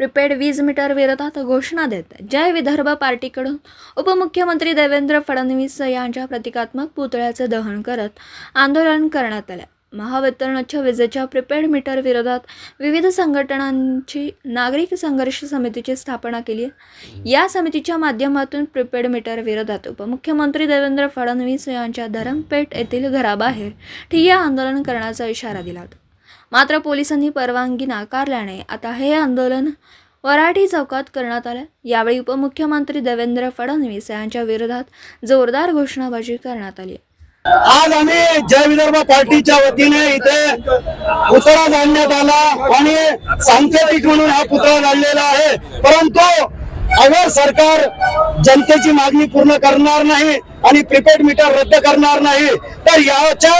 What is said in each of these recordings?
Prepaid वीज metre विरोधात घोषणा देत जय विदर्भ पार्टीकडून उपमुख्यमंत्री देवेंद्र फडणवीस यांच्या प्रतिकात्मक पुतळ्याचे दहन करत आंदोलन करण्यात आलं महावितरणच्या विजेच्या प्रिपेड मीटर विरोधात विविध संघटनांची नागरिक संघर्ष समितीची स्थापना केली आहे. या समितीच्या माध्यमातून प्रिपेड मीटर विरोधात उपमुख्यमंत्री देवेंद्र फडणवीस यांच्या धरमपेठ येथील घराबाहेर ठिय्या आंदोलन करण्याचा इशारा दिला होता. मात्र पोलिसांनी परवानगी नाकारल्याने आता हे आंदोलन वराठी चौकात करण्यात आलं. यावेळी उपमुख्यमंत्री देवेंद्र फडणवीस यांच्या विरोधात जोरदार घोषणाबाजी करण्यात आली. आज आम्ही जय विदर्भ पार्टीच्या वतीने इथे पुतळा जाळण्यात आला आणि सांकेतिक म्हणून हा पुतळा जाळलेला आहे. परंतु अगर सरकार जनतेची मागणी पूर्ण करणार नाही आणि प्रिपेड मीटर रद्द करणार नाही तर याच्या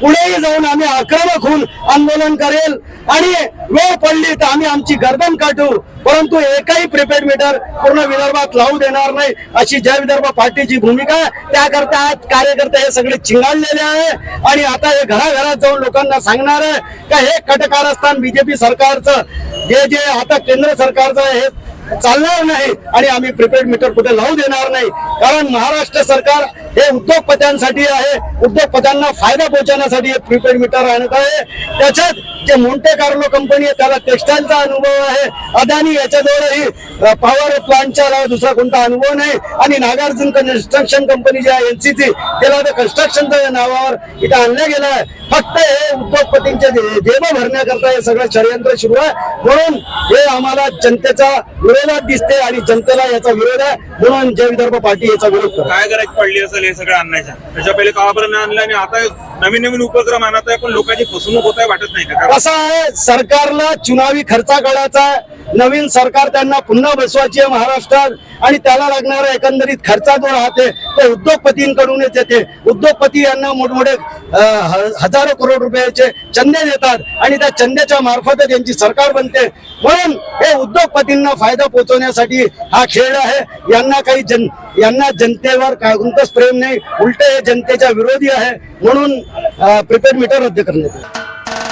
पुढेही जाऊन आम्ही आक्रमक होऊन आंदोलन करेल. आणि वेळ पडली तर आम्ही आमची गर्दन काढू परंतु एकही प्रिपेड मीटर पूर्ण विदर्भात लावू देणार नाही अशी जय विदर्भ पार्टीची भूमिका त्याकरता आज कार्यकर्ते हे सगळे चिंगाळलेले आहे. आणि आता हे घराघरात जाऊन लोकांना सांगणार आहे का हे कटकारस्थान बीजेपी सरकारचं जे जे आता केंद्र सरकारचं हे चालणार नाही आणि आम्ही प्रिपेड मीटर कुठे लावू देणार नाही. कारण महाराष्ट्र सरकार हे उद्योगपत्यांसाठी आहे. उद्योगपत्यांना फायदा पोहोचवण्यासाठी हे प्रिपेड मीटर आणत आहे. त्याच्यात जे मोंटे कार्लो कंपनी आहे त्याला टेक्सटाईलचा अनुभव आहे. अदानी याच्याजवळही पॉवर प्लांटच्या दुसरा कोणता अनुभव नाही. आणि नागार्जुन कन्स्ट्रक्शन कंपनी जी आहे एनसीसी त्याला तर कन्स्ट्रक्शनच्या नावावर इथं आणलं गेलं आहे. फक्त हे उद्योगपतींचे देव जेब भरण्याकरता हे सगळं षडयंत्र सुरू आहे. म्हणून हे आम्हाला जनतेचा विरोधात दिसते आणि जनतेला याचा विरोध आहे. म्हणून जय विदर्भ पार्टी याचा विरोध करते. काय गरज पडली असेल हे सगळं आणण्याच्या? त्याच्या पहिले काळापर्यंत आणलं आणि आता नवीन नवीन उपक्रम आणत आहे पण लोकांची फसवणूक होत आहे वाटत नाही का? कसं आहे सरकारला चुनावी खर्चा काढायचा आहे नवीन सरकार त्यांना पुन्हा बसवायची आहे महाराष्ट्रात आणि त्याला लागणारा एकंदरीत खर्चा जो राहते तो उद्योगपतींकडूनच येते उद्योगपती यांना मोठमोठे हजारो करोड रुपयाचे चंदे देतात आणि त्या चंद्याच्या मार्फत यांची सरकार बनते. म्हणून हे उद्योगपतींना फायदा पोहोचवण्यासाठी हा खेळ आहे. यांना काही जन यांना जनतेवर काय कोणतंच प्रेम नाही. उलट हे जनतेच्या विरोधी आहे. म्हणून प्रिपेड मीटर रद्द करण्यात